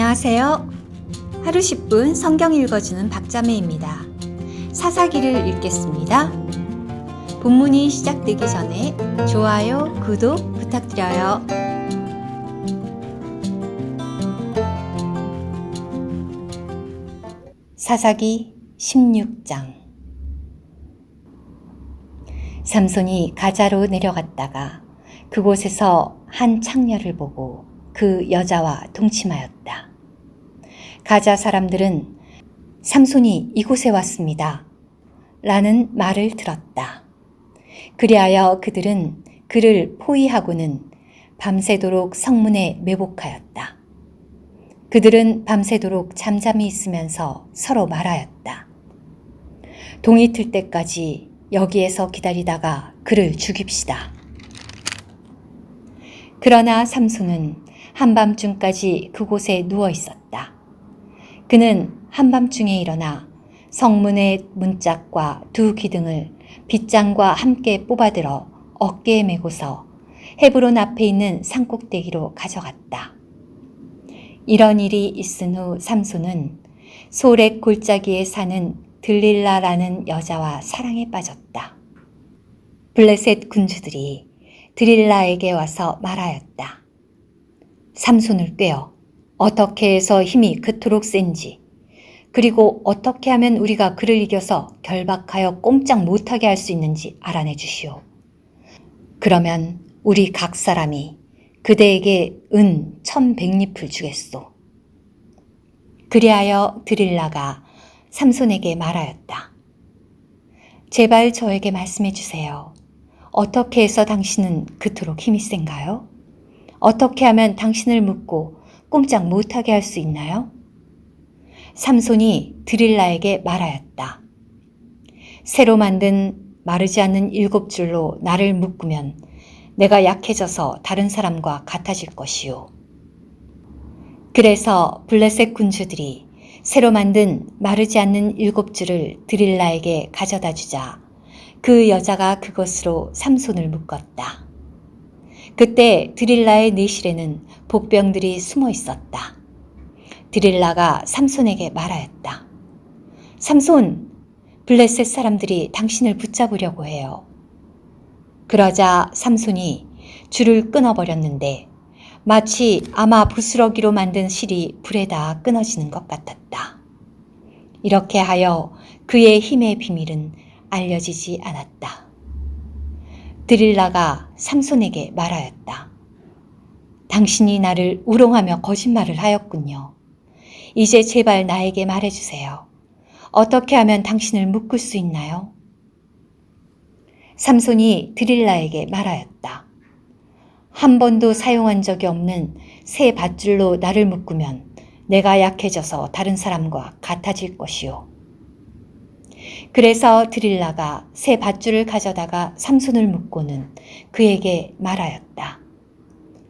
안녕하세요. 하루 10분 성경 읽어주는 박자매입니다. 사사기를 읽겠습니다. 본문이 시작되기 전에 좋아요, 구독 부탁드려요. 사사기 16장 삼손이 가자로 내려갔다가 그곳에서 한 창녀를 보고 그 여자와 동침하였다. 가자 사람들은 삼손이 이곳에 왔습니다. 라는 말을 들었다. 그리하여 그들은 그를 포위하고는 밤새도록 성문에 매복하였다. 그들은 밤새도록 잠잠히 있으면서 서로 말하였다. 동이 틀 때까지 여기에서 기다리다가 그를 죽입시다. 그러나 삼손은 한밤중까지 그곳에 누워 있었다. 그는 한밤중에 일어나 성문의 문짝과 두 기둥을 빗장과 함께 뽑아들어 어깨에 메고서 헤브론 앞에 있는 산꼭대기로 가져갔다. 이런 일이 있은 후 삼손은 소렉 골짜기에 사는 들릴라라는 여자와 사랑에 빠졌다. 블레셋 군주들이 드릴라에게 와서 말하였다. 삼손을 꿰어 어떻게 해서 힘이 그토록 센지 그리고 어떻게 하면 우리가 그를 이겨서 결박하여 꼼짝 못하게 할 수 있는지 알아내 주시오. 그러면 우리 각 사람이 그대에게 은 천백립을 주겠소. 그리하여 드릴라가 삼손에게 말하였다. 제발 저에게 말씀해 주세요. 어떻게 해서 당신은 그토록 힘이 센가요? 어떻게 하면 당신을 묶고 꼼짝 못하게 할 수 있나요? 삼손이 드릴라에게 말하였다. 새로 만든 마르지 않는 일곱 줄로 나를 묶으면 내가 약해져서 다른 사람과 같아질 것이요. 그래서 블레셋 군주들이 새로 만든 마르지 않는 일곱 줄을 드릴라에게 가져다 주자 그 여자가 그것으로 삼손을 묶었다. 그때 드릴라의 내실에는 복병들이 숨어 있었다. 드릴라가 삼손에게 말하였다. 삼손, 블레셋 사람들이 당신을 붙잡으려고 해요. 그러자 삼손이 줄을 끊어버렸는데 마치 아마 부스러기로 만든 실이 불에다 끊어지는 것 같았다. 이렇게 하여 그의 힘의 비밀은 알려지지 않았다. 드릴라가 삼손에게 말하였다. 당신이 나를 우롱하며 거짓말을 하였군요. 이제 제발 나에게 말해주세요. 어떻게 하면 당신을 묶을 수 있나요? 삼손이 드릴라에게 말하였다. 한 번도 사용한 적이 없는 새 밧줄로 나를 묶으면 내가 약해져서 다른 사람과 같아질 것이요. 그래서 드릴라가 새 밧줄을 가져다가 삼손을 묶고는 그에게 말하였다.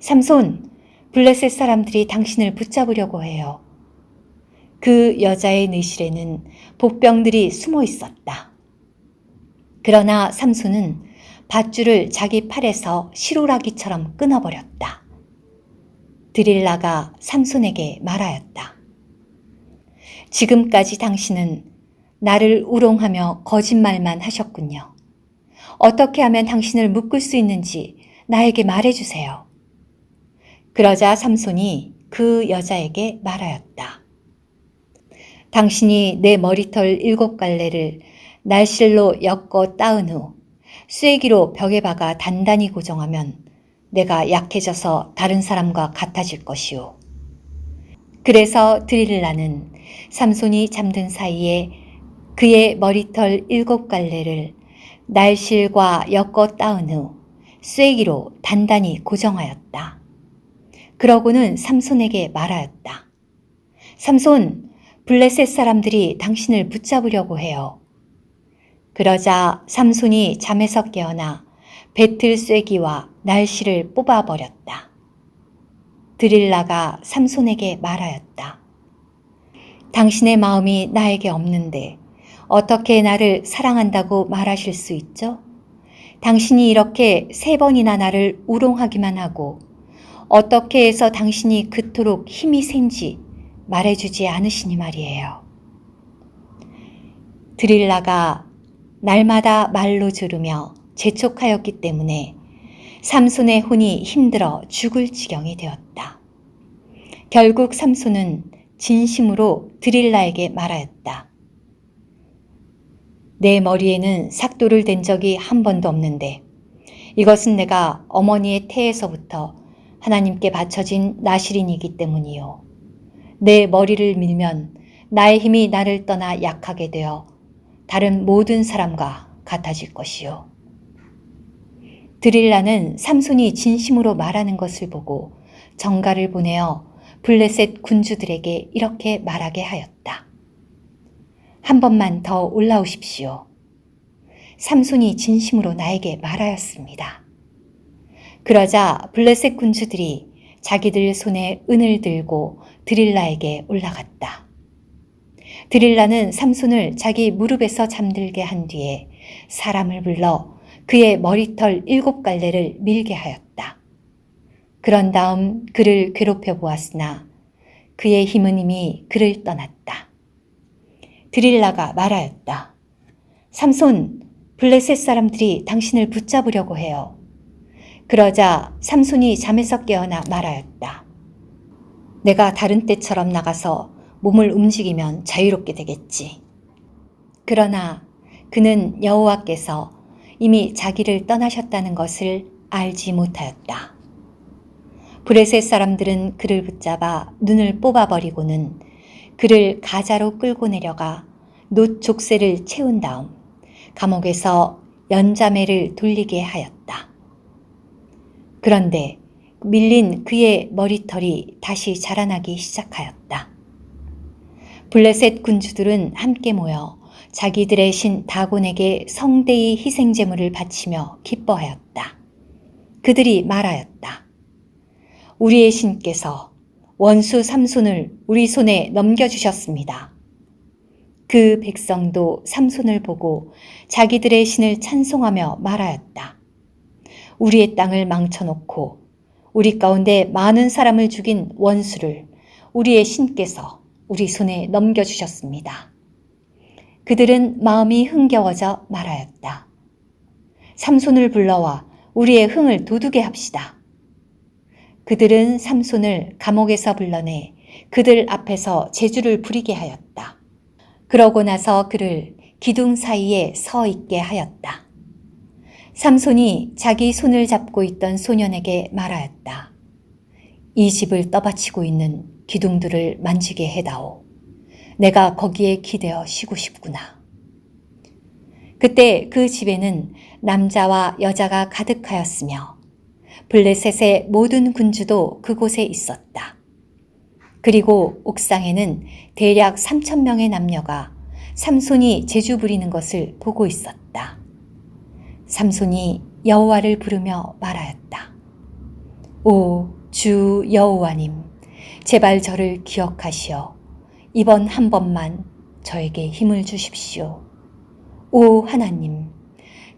삼손, 블레셋 사람들이 당신을 붙잡으려고 해요. 그 여자의 내실에는 복병들이 숨어 있었다. 그러나 삼손은 밧줄을 자기 팔에서 시루라기처럼 끊어버렸다. 드릴라가 삼손에게 말하였다. 지금까지 당신은 나를 우롱하며 거짓말만 하셨군요. 어떻게 하면 당신을 묶을 수 있는지 나에게 말해주세요. 그러자 삼손이 그 여자에게 말하였다. 당신이 내 머리털 일곱 갈래를 날실로 엮어 따은 후 쐐기로 벽에 박아 단단히 고정하면 내가 약해져서 다른 사람과 같아질 것이오. 그래서 드릴라는 삼손이 잠든 사이에 그의 머리털 일곱 갈래를 날실과 엮어 따은 후 쐐기로 단단히 고정하였다. 그러고는 삼손에게 말하였다. 삼손, 블레셋 사람들이 당신을 붙잡으려고 해요. 그러자 삼손이 잠에서 깨어나 배틀 쐐기와 날씨를 뽑아버렸다. 드릴라가 삼손에게 말하였다. 당신의 마음이 나에게 없는데 어떻게 나를 사랑한다고 말하실 수 있죠? 당신이 이렇게 세 번이나 나를 우롱하기만 하고 어떻게 해서 당신이 그토록 힘이 센지 말해주지 않으시니 말이에요. 드릴라가 날마다 말로 조르며 재촉하였기 때문에 삼손의 혼이 힘들어 죽을 지경이 되었다. 결국 삼손은 진심으로 드릴라에게 말하였다. 내 머리에는 삭도를 댄 적이 한 번도 없는데 이것은 내가 어머니의 태에서부터 하나님께 바쳐진 나시린이기 때문이요. 내 머리를 밀면 나의 힘이 나를 떠나 약하게 되어 다른 모든 사람과 같아질 것이요. 드릴라는 삼손이 진심으로 말하는 것을 보고 정가를 보내어 블레셋 군주들에게 이렇게 말하게 하였다. 한 번만 더 올라오십시오. 삼손이 진심으로 나에게 말하였습니다. 그러자 블레셋 군주들이 자기들 손에 은을 들고 드릴라에게 올라갔다. 드릴라는 삼손을 자기 무릎에서 잠들게 한 뒤에 사람을 불러 그의 머리털 일곱 갈래를 밀게 하였다. 그런 다음 그를 괴롭혀 보았으나 그의 힘은 이미 그를 떠났다. 드릴라가 말하였다. 삼손, 블레셋 사람들이 당신을 붙잡으려고 해요. 그러자 삼손이 잠에서 깨어나 말하였다. 내가 다른 때처럼 나가서 몸을 움직이면 자유롭게 되겠지. 그러나 그는 여호와께서 이미 자기를 떠나셨다는 것을 알지 못하였다. 브레셋 사람들은 그를 붙잡아 눈을 뽑아버리고는 그를 가자로 끌고 내려가 놋 족쇄를 채운 다음 감옥에서 연자매를 돌리게 하였다. 그런데 밀린 그의 머리털이 다시 자라나기 시작하였다. 블레셋 군주들은 함께 모여 자기들의 신 다곤에게 성대의 희생 제물을 바치며 기뻐하였다. 그들이 말하였다. 우리의 신께서 원수 삼손을 우리 손에 넘겨주셨습니다. 그 백성도 삼손을 보고 자기들의 신을 찬송하며 말하였다. 우리의 땅을 망쳐놓고 우리 가운데 많은 사람을 죽인 원수를 우리의 신께서 우리 손에 넘겨주셨습니다. 그들은 마음이 흥겨워져 말하였다. 삼손을 불러와 우리의 흥을 돋우게 합시다. 그들은 삼손을 감옥에서 불러내 그들 앞에서 제주를 부리게 하였다. 그러고 나서 그를 기둥 사이에 서 있게 하였다. 삼손이 자기 손을 잡고 있던 소년에게 말하였다. 이 집을 떠받치고 있는 기둥들을 만지게 해다오. 내가 거기에 기대어 쉬고 싶구나. 그때 그 집에는 남자와 여자가 가득하였으며 블레셋의 모든 군주도 그곳에 있었다. 그리고 옥상에는 대략 3천 명의 남녀가 삼손이 제주 부리는 것을 보고 있었다. 삼손이 여호와를 부르며 말하였다. 오 주 여호와님, 제발 저를 기억하시어 이번 한 번만 저에게 힘을 주십시오. 오 하나님,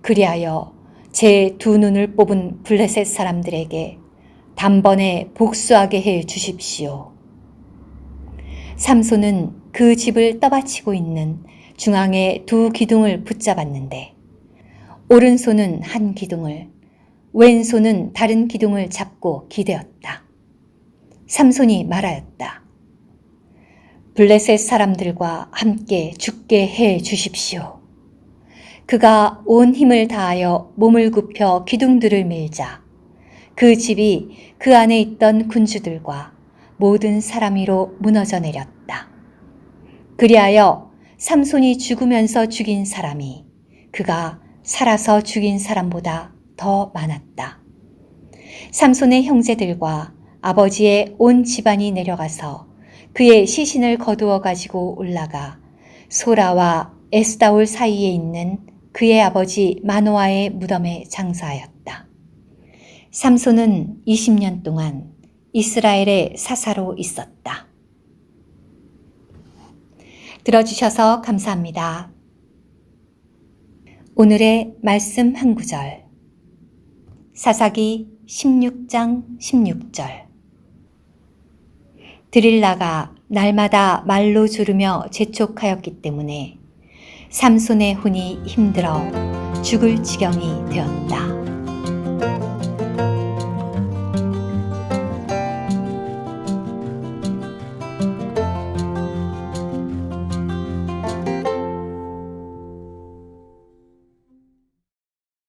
그리하여 제 두 눈을 뽑은 블레셋 사람들에게 단번에 복수하게 해 주십시오. 삼손은 그 집을 떠받치고 있는 중앙의 두 기둥을 붙잡았는데 오른손은 한 기둥을 왼손은 다른 기둥을 잡고 기대었다. 삼손이 말하였다. 블레셋 사람들과 함께 죽게 해 주십시오. 그가 온 힘을 다하여 몸을 굽혀 기둥들을 밀자 그 집이 그 안에 있던 군주들과 모든 사람 위로 무너져 내렸다. 그리하여 삼손이 죽으면서 죽인 사람이 그가 살아서 죽인 사람보다 더 많았다. 삼손의 형제들과 아버지의 온 집안이 내려가서 그의 시신을 거두어 가지고 올라가 소라와 에스다올 사이에 있는 그의 아버지 마노아의 무덤에 장사하였다. 삼손은 20년 동안 이스라엘의 사사로 있었다. 들어주셔서 감사합니다. 오늘의 말씀 한 구절. 사사기 16장 16절. 드릴라가 날마다 말로 주르며 재촉하였기 때문에 삼손의 혼이 힘들어 죽을 지경이 되었다.